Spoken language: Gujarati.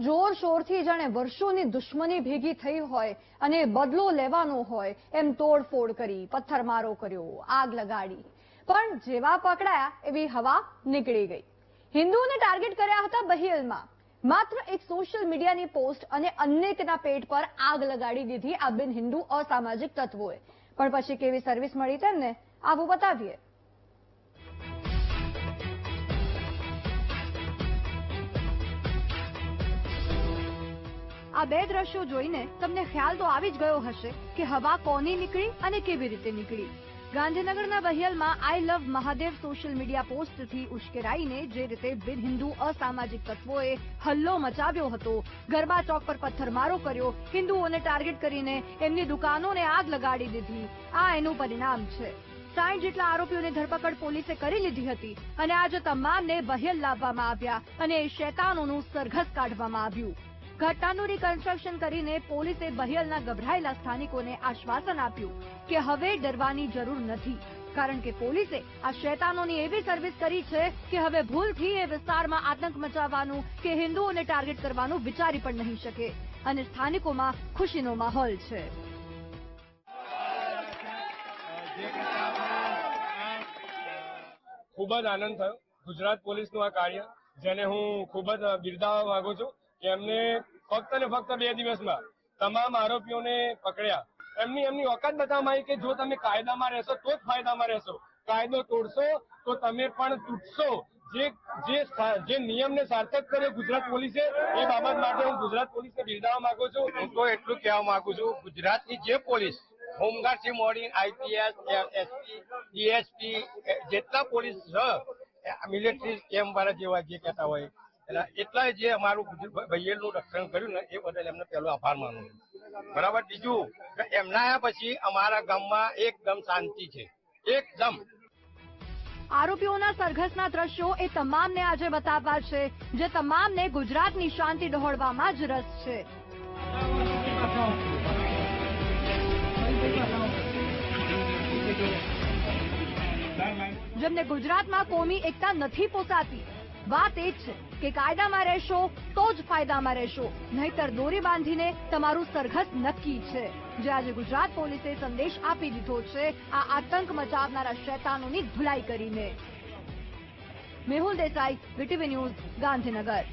જોર શોરથી જાણે વર્ષોની દુશ્મની ભેગી થઈ હોય અને બદલો લેવાનો હોય એમ તોડફોડ કરી, પથ્થરમારો કર્યો, આગ લગાડી. પણ જેવા પકડાયા, એવી હવા નીકળી ગઈ. હિન્દુઓને ટાર્ગેટ કર્યા હતા બહિયલમાં. માત્ર એક સોશિયલ મીડિયાની પોસ્ટ અને અનેકના પેટ પર આગ લગાડી દીધી આ બિન હિન્દુ અસામાજિક તત્વોએ. પણ પછી કેવી સર્વિસ મળી તેમને, આવું બતાવીએ. આ બે દ્રશ્યો જોઈને તમને ખ્યાલ તો આવી જ ગયો હશે કે હવા કોની નીકળી અને કેવી રીતે નીકળી. ગાંધીનગરના બહિયલમાં I love Mahadev social media પોસ્ટથી ઉશ્કેરાઈને જે રીતે બિન હિન્દુ અસામાજિક તત્વોએ હલ્લો મચાવ્યો હતો, ગરબા ચોક પર પથ્થરમારો કર્યો, હિન્દુઓને ટાર્ગેટ કરીને એમની દુકાનોને આગ લગાડી દીધી. આ એનું પરિણામ છે. સાઠ જેટલા આરોપીઓની ધરપકડ પોલીસે કરી લીધી હતી અને આજે તમામને બહેલ લાવવામાં આવ્યા અને શેતાનોનું સરઘસ કાઢવામાં આવ્યું. ઘટનાનું રિકન્સ્ટ્રક્શન કરીને પોલીસે બહિયલના ગભરાયેલા સ્થાનિકોને આશ્વાસન આપ્યું કે હવે ડરવાની જરૂર નથી, કારણ કે પોલીસે આ શેતાનોની એવી સર્વિસ કરી છે કે હવે ભૂલથી એ વિસ્તારમાં આતંક મચાવવાનું કે હિન્દુઓને ટાર્ગેટ કરવાનું વિચારી પણ નહીં શકે અને સ્થાનિકોમાં ખુશીનો માહોલ છે. ખૂબ જ આનંદ થયો. ગુજરાત પોલીસનું આ કાર્ય, જેને હું ખૂબ જ બિરદાવવા માંગુ છું એમને ફક્ત ને ફક્ત બે દિવસમાં તમામ આરોપીઓને પકડ્યા. એમની એમની ઓકાત બતાવવામાં આવી કે જો તમે કાયદામાં રહેશો તો જ ફાયદામાં રહેશો. કાયદો તોડશો તો તમે પણ તૂટશો. જે જે નિયમને સાર્થક કર્યો ગુજરાત પોલીસે, એ બાબત માટે હું ગુજરાત પોલીસને બિરદાવવા માંગુ છું. હું તો એટલું કહેવા માંગુ છું, ગુજરાતની જે પોલીસ હોમગાર્ડથી મોડી, આઈપીએસ, એસપી, ડીએસપી જેટલા પોલીસ મિલિટરી કેમ્પ વાળા જેવા જે કહેતા હોય એના એટલા જે અમારું ભૈયેલનું રક્ષણ કર્યું ને એ બદલ એમને પહેલો આભાર માનું બરાબર? બીજું કે એમના પછી અમારા ગામમાં એકદમ શાંતિ છે. એકદમ. આરોપીઓના સરઘસના દ્રશ્યો એ તમામને આજે બતાવવા છે, જે તમામને ગુજરાતની શાંતિ ડહોળવામાં જ રસ છે. જેમને ગુજરાતમાં કોમી એકતા નથી પોસાતી વાત એ છે કે કાયદામાં રહેશો, તો જ ફાયદામાં રહેશો. નહીતર દોરી બાંધીને તમારું સરઘસ નક્કી છે. જે આજે ગુજરાત પોલીસે સંદેશ આપી દીધો છે, આ આતંક મચાવનારા શૈતાનોની ધુલાઈ કરીને. Mehul Desai, VTV news, Gandhinagar.